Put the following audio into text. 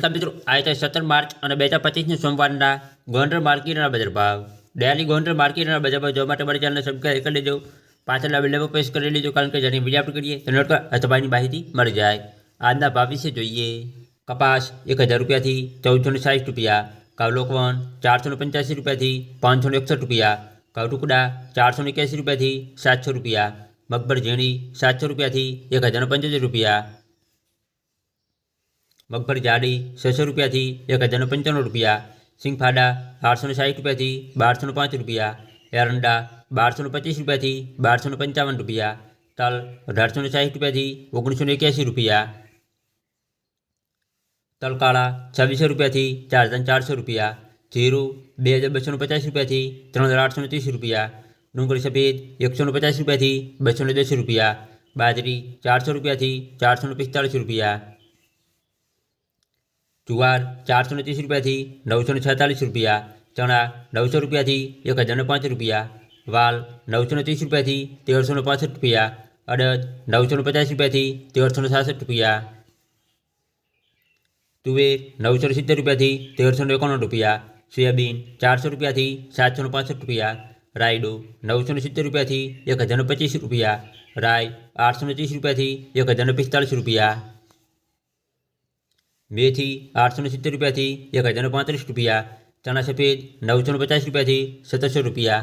નમસ્કાર મિત્રો આજે સત્તર માર્ચ અને બે હજાર પચીસની સોમવારના ગોંડલ માર્કેટના બજાર ભાવ ડેલી ગોંડલ માર્કેટના બજાર ભાવ જોવા માટે મારી ચેનલને સબસ્ક્રાઈબ કરી લેજો પાછળના વિડીયો પર પ્રેસ કરી લેજો કારણ કે જેની વિડીયો આપણે કરીએ તો નોટ અથવાની માહિતી મળી જાય આજના ભાવ વિશે જોઈએ કપાસ એક હજાર રૂપિયાથી ચૌદસો ને સાઠ રૂપિયા ઘઉં લોકવન ચારસો ને પંચ્યાસી રૂપિયાથી પાંચસો ને એકસઠ રૂપિયા ઘઉં ટુકડા ચારસો ને એક્યાસી રૂપિયાથી સાતસો રૂપિયા મગબર ઝીણી સાતસો રૂપિયાથી એક હજાર ને પંચોતેર રૂપિયા મગફળી જાડી છસો રૂપિયાથી એક હજારનો પંચાણું રૂપિયા સિંગફાડા આઠસો ને સાઠ રૂપિયાથી બારસો ને પાંચ રૂપિયા એરંડા બારસો ને પચીસ રૂપિયાથી બારસો ને પંચાવન રૂપિયા તલ અઢારસો ને સાઠ રૂપિયાથી ઓગણીસો ને એક્યાસી રૂપિયા તલકાળા છવ્વીસો રૂપિયાથી ચાર હજાર ચારસો રૂપિયા જીરું બે હજાર બસો ને પચાસ રૂપિયાથી ત્રણ હજાર આઠસો ને ત્રીસ રૂપિયા ડુંગળી સફેદ એકસો ને પચાસ રૂપિયાથી બસો ને દસ રૂપિયા બાજરી ચારસો રૂપિયાથી ચારસો ને પિસ્તાળીસ રૂપિયા જુવાર ચારસો ને ત્રીસ રૂપિયાથી નવસો ને છેતાલીસ રૂપિયા ચણા નવસો રૂપિયાથી એક હજાર ને પાંચ રૂપિયા વાલ નવસો ને ત્રીસ રૂપિયાથી તેરસો ને પાસઠ રૂપિયા અડદ નવસો ને પચાસ રૂપિયાથી તેરસો ને સાસઠ રૂપિયા તુવેર નવસો ને સિત્તેર રૂપિયાથી તેરસો ને એકાણું રૂપિયા સોયાબીન ચારસો રૂપિયાથી સાતસો ને પાસઠ રૂપિયા રાયડો નવસો ને સિત્તેર રૂપિયાથી એક હજાર ને પચીસ રૂપિયા રાય આઠસો ને ત્રીસ રૂપિયાથી એક હજાર ને પિસ્તાળીસ રૂપિયા મેથી આઠસો ને સિત્તેર રૂપિયાથી એક હજાર ને પાંત્રીસ રૂપિયા ચણા સફેદ નવસો ને પચાસ રૂપિયાથી સત્તરસો રૂપિયા